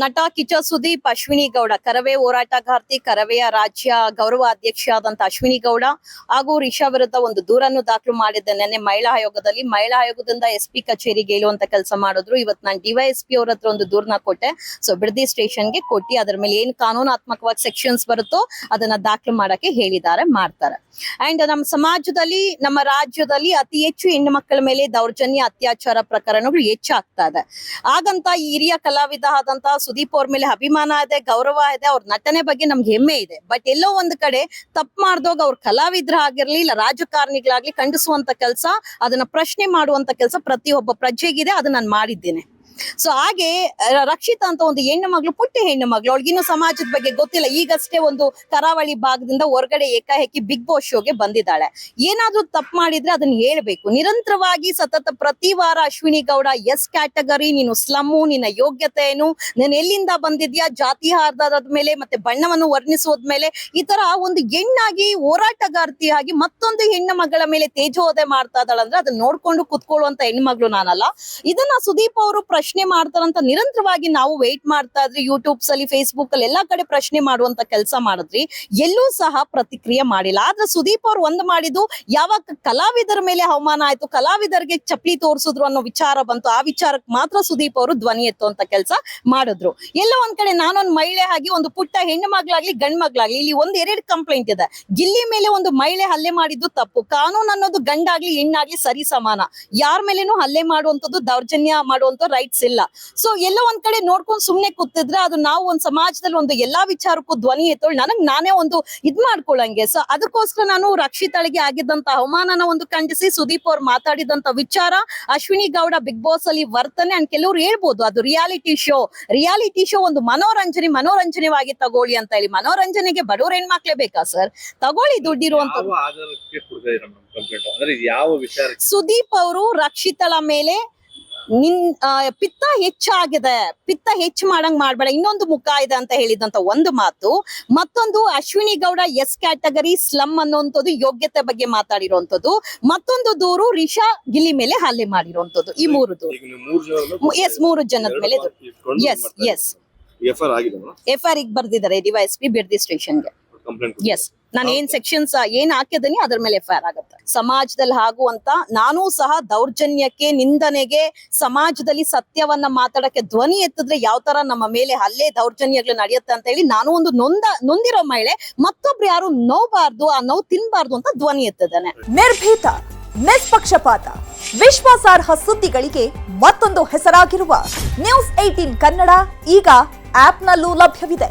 ನಟ ಕಿಚ್ಚ ಸುದೀಪ್, ಅಶ್ವಿನಿ ಗೌಡ, ಕರವೇ ಹೋರಾಟಗಾರ್ತಿ ಕರವೆಯ ರಾಜ್ಯ ಗೌರವ ಅಧ್ಯಕ್ಷ ಆದಂತ ಅಶ್ವಿನಿ ಗೌಡ ಹಾಗೂ ರಿಷಾ ವಿರುದ್ಧ ಒಂದು ದೂರನ್ನು ದಾಖಲು ಮಾಡಿದ್ದೆ ನೆನ್ನೆ ಮಹಿಳಾ ಆಯೋಗದಲ್ಲಿ. ಮಹಿಳಾ ಆಯೋಗದಿಂದ ಎಸ್ ಪಿ ಕಚೇರಿಗೆ ಹೇಳುವಂತ ಕೆಲಸ ಮಾಡಿದ್ರು. ಇವತ್ತು ನಾನು ಡಿವೈಎಸ್ಪಿ ಅವ್ರ ಹತ್ರ ಒಂದು ದೂರನ ಕೊಟ್ಟೆ. ಸೊ ಬಿಡದಿ ಸ್ಟೇಷನ್ಗೆ ಕೊಟ್ಟಿ, ಅದ್ರ ಮೇಲೆ ಏನ್ ಕಾನೂನಾತ್ಮಕವಾಗಿ ಸೆಕ್ಷನ್ಸ್ ಬರುತ್ತೋ ಅದನ್ನ ದಾಖಲು ಮಾಡಕ್ಕೆ ಹೇಳಿದ್ದಾರೆ, ಮಾಡ್ತಾರೆ. ಅಂಡ್ ನಮ್ಮ ಸಮಾಜದಲ್ಲಿ, ನಮ್ಮ ರಾಜ್ಯದಲ್ಲಿ ಅತಿ ಹೆಚ್ಚು ಹೆಣ್ಣು ಮಕ್ಕಳ ಮೇಲೆ ದೌರ್ಜನ್ಯ, ಅತ್ಯಾಚಾರ ಪ್ರಕರಣಗಳು ಹೆಚ್ಚಾಗ್ತಾ ಇದೆ. ಹಾಗಂತ ಹಿರಿಯ ಕಲಾವಿದ ಆದಂತ ಸುದೀಪ್ ಅವ್ರ ಮೇಲೆ ಅಭಿಮಾನ ಇದೆ, ಗೌರವ ಇದೆ, ಅವ್ರ ನಟನೆ ಬಗ್ಗೆ ನಮ್ಗೆ ಹೆಮ್ಮೆ ಇದೆ. ಬಟ್ ಎಲ್ಲೋ ಒಂದ್ ಕಡೆ ತಪ್ಪು ಮಾಡ್ದೋಗ ಅವ್ರ ಕಲಾವಿದ್ರ ಆಗಿರ್ಲಿ ಇಲ್ಲ ರಾಜಕಾರಣಿಗಳಾಗ್ಲಿ ಖಂಡಿಸುವಂತ ಕೆಲಸ, ಅದನ್ನ ಪ್ರಶ್ನೆ ಮಾಡುವಂತ ಕೆಲಸ ಪ್ರತಿಯೊಬ್ಬ ಪ್ರಜೆಗಿದೆ ಅದನ್ನ ನಾನು ಮಾಡಿದ್ದೇನೆ. ಸೊ ಹಾಗೆ ರಕ್ಷಿತಾ ಅಂತ ಒಂದು ಹೆಣ್ಣು ಮಗಳು, ಪುಟ್ಟ ಹೆಣ್ಣು ಮಗಳು. ಅವಳಿಗಿನ್ನು ಸಮಾಜದ ಬಗ್ಗೆ ಗೊತ್ತಿಲ್ಲ. ಈಗಷ್ಟೇ ಒಂದು ಕರಾವಳಿ ಭಾಗದಿಂದ ಹೊರಗಡೆ ಏಕಾಏಕಿ ಬಿಗ್ ಬಾಸ್ ಶೋಗೆ ಬಂದಿದ್ದಾಳೆ. ಏನಾದ್ರೂ ತಪ್ಪು ಮಾಡಿದ್ರೆ ಅದನ್ನ ಹೇಳ್ಬೇಕು. ನಿರಂತರವಾಗಿ ಸತತ ಪ್ರತಿ ವಾರ ಅಶ್ವಿನಿ ಗೌಡ ಎಸ್ ಕ್ಯಾಟಗರಿ ನೀನು ಸ್ಲಮ್ಮು ನಿನ್ನ ಯೋಗ್ಯತೆ ಏನು? ನೀನ್ ಎಲ್ಲಿಂದ ಬಂದಿದ್ಯಾ? ಜಾತಿ ಹಾರದಾದ ಮೇಲೆ ಮತ್ತೆ ಬಣ್ಣವನ್ನು ವರ್ಣಿಸೋದ್ ಮೇಲೆ? ಈ ತರ ಒಂದು ಹೆಣ್ಣಾಗಿ ಹೋರಾಟಗಾರ್ತಿಯಾಗಿ ಮತ್ತೊಂದು ಹೆಣ್ಣು ಮಗಳ ಮೇಲೆ ತೇಜೋದೆ ಮಾಡ್ತಾ ಇದ್ದಾಳಂದ್ರೆ ಅದನ್ನ ನೋಡ್ಕೊಂಡು ಕುತ್ಕೊಳ್ಳುವಂತ ಹೆಣ್ಮಗಳು ನಾನಲ್ಲ. ಇದನ್ನ ಸುದೀಪ್ ಅವರು ಪ್ರಶ್ನೆ ಮಾಡ್ತಾರಂತ ನಿರಂತರವಾಗಿ ನಾವು ವೆಯ್ಟ್ ಮಾಡ್ತಾ ಇದ್ರಿ. ಯೂಟ್ಯೂಬ್ಸ್ ಅಲ್ಲಿ ಫೇಸ್ಬುಕ್ ಅಲ್ಲಿ ಎಲ್ಲಾ ಕಡೆ ಪ್ರಶ್ನೆ ಮಾಡುವಂತ ಕೆಲಸ ಮಾಡಿದ್ರಿ. ಎಲ್ಲೂ ಸಹ ಪ್ರತಿಕ್ರಿಯೆ ಮಾಡಿಲ್ಲ. ಆದ್ರೆ ಸುದೀಪ್ ಅವ್ರು ಒಂದ್ ಮಾಡಿದ್ದು, ಯಾವಾಗ ಕಲಾವಿದರ ಮೇಲೆ ಅವಮಾನ ಆಯ್ತು, ಕಲಾವಿದರಿಗೆ ಚಪ್ಲಿ ತೋರಿಸಿದ್ರು ಅನ್ನೋ ವಿಚಾರ ಬಂತು, ಆ ವಿಚಾರಕ್ಕೆ ಮಾತ್ರ ಸುದೀಪ್ ಅವರು ಧ್ವನಿ ಎತ್ತುವಂತ ಕೆಲಸ ಮಾಡಿದ್ರು. ಎಲ್ಲ ಒಂದ್ ಕಡೆ ನಾನೊಂದ್ ಮಹಿಳೆ ಆಗಿ ಒಂದು ಪುಟ್ಟ ಹೆಣ್ಣು ಮಗಳಾಗ್ಲಿ, ಗಂಡ್ ಮಗಳಾಗ್ಲಿ, ಇಲ್ಲಿ ಒಂದ್ ಎರಡ್ ಕಂಪ್ಲೇಂಟ್ ಇದೆ. ಗಿಲ್ಲಿ ಮೇಲೆ ಒಂದು ಮಹಿಳೆ ಹಲ್ಲೆ ಮಾಡಿದ್ದು ತಪ್ಪು. ಕಾನೂನು ಅನ್ನೋದು ಗಂಡಾಗ್ಲಿ, ಹೆಣ್ಣಾಗ್ಲಿ ಸರಿ ಸಮಾನ. ಯಾರ ಮೇಲೇನು ಹಲ್ಲೆ ಮಾಡುವಂತದ್ದು ದೌರ್ಜನ್ಯ ಮಾಡುವಂತ ರೈಟ್ಸ್ ಇಲ್ಲ. ಸೊ ಎಲ್ಲ ಒಂದ್ ಕಡೆ ನೋಡ್ಕೊಂಡು ಸುಮ್ನೆ ಕೂತಿದ್ರೆ ಅದು ನಾವು ಒಂದ್ ಸಮಾಜದಲ್ಲಿ ಒಂದು ಎಲ್ಲಾ ವಿಚಾರಕ್ಕೂ ಧ್ವನಿ ಎತ್ತೋಳು. ನನಗ್ ನಾನೇ ಒಂದು ಇದ್ ಮಾಡ್ಕೊಳಂಗೆ. ಸೊ ಅದಕ್ಕೋಸ್ಕರ ನಾನು ರಕ್ಷಿತಳಿಗೆ ಆಗಿದ್ದಂತ ಅವಮಾನನ ಒಂದು ಖಂಡಿಸಿ ಸುದೀಪ್ ಅವ್ರು ಮಾತಾಡಿದಂತ ವಿಚಾರ ಅಶ್ವಿನಿ ಗೌಡ ಬಿಗ್ ಬಾಸ್ ಅಲ್ಲಿ ವರ್ತನೆ ಅಂಡ್ ಕೆಲವ್ರು ಹೇಳ್ಬೋದು. ಅದು ರಿಯಾಲಿಟಿ ಶೋ ರಿಯಾಲಿಟಿ ಶೋ ಒಂದು ಮನೋರಂಜನೆ ಮನೋರಂಜನೆವಾಗಿ ತಗೊಳ್ಳಿ ಅಂತ ಹೇಳಿ. ಮನೋರಂಜನೆಗೆ ಬಡವ್ರ ಹೆಣ್ಮಕ್ಳೇ ಬೇಕಾ ಸರ್? ತಗೊಳ್ಳಿ ದುಡ್ಡಿರುವಂತ ಸುದೀಪ್ ಅವರು ರಕ್ಷಿತಳ ಮೇಲೆ ನಿನ್ ಪಿತ್ತ ಹೆಚ್ಚಾಗಿದೆ. ಪಿತ್ತ ಹೆಚ್ಚು ಮಾಡಂಗ್ ಮಾಡ್ಬೇಡ. ಇನ್ನೊಂದು ಮುಖ ಇದೆ ಅಂತ ಹೇಳಿದಂತ ಒಂದು ಮಾತು ಮತ್ತೊಂದು Ashwini Gowda S category slum ಅನ್ನುವಂಥದ್ದು ಯೋಗ್ಯತೆ ಬಗ್ಗೆ ಮಾತಾಡಿರುವಂತದ್ದು ಮತ್ತೊಂದು ದೂರು ರಿಷಾ ಗಿಲಿ ಮೇಲೆ ಹಲ್ಲೆ ಮಾಡಿರುವಂತದ್ದು ಈ ಮೂರು ದೂರು. ಈಗ ಎಸ್ ಮೂರು ಜನದ ಮೇಲೆ yes yes F R R ಬರ್ದಿದ್ದಾರೆ ಡಿವೈಎಸ್ಪಿ ಬಿರ್ದಿ ಸ್ಟೇಷನ್ಗೆ. ಕಂಪ್ಲೇಂಟ್ ಎಸ್ ನಾನು ಏನ್ ಸೆಕ್ಷನ್ಸ್ ಏನ್ ಹಾಕಿದೀನಿ ಅದ್ರ ಮೇಲೆ ಎಫ್ ಐಆರ್ ಆಗುತ್ತೆ. ಸಮಾಜದಲ್ಲಿ ಆಗುವಂತ ನಾನು ಸಹ ದೌರ್ಜನ್ಯಕ್ಕೆ ನಿಂದನೆಗೆ ಸಮಾಜದಲ್ಲಿ ಸತ್ಯವನ್ನ ಮಾತಾಡಕ್ಕೆ ಧ್ವನಿ ಎತ್ತಿದ್ರೆ ಯಾವ ತರ ನಮ್ಮ ಮೇಲೆ ಅಲ್ಲೇ ದೌರ್ಜನ್ಯಗಳು ನಡೆಯುತ್ತೆ ಅಂತ ಹೇಳಿ ನಾನು ಒಂದು ನೊಂದ ನೊಂದಿರೋ ಮಹಿಳೆ ಮತ್ತೊಬ್ರು ಯಾರು ನೋಬಾರ್ದು ಆ ನೋವು ತಿನ್ಬಾರ್ದು ಅಂತ ಧ್ವನಿ ಎತ್ತಿದ್ದಾನೆ. ನಿರ್ಭೀತ ನಿಷ್ಪಕ್ಷಪಾತ ವಿಶ್ವಾಸಾರ್ಹ ಸುದ್ದಿಗಳಿಗೆ ಮತ್ತೊಂದು ಹೆಸರಾಗಿರುವ ನ್ಯೂಸ್ ಏಟೀನ್ ಕನ್ನಡ ಈಗ ಆಪ್ನಲ್ಲೂ ಲಭ್ಯವಿದೆ.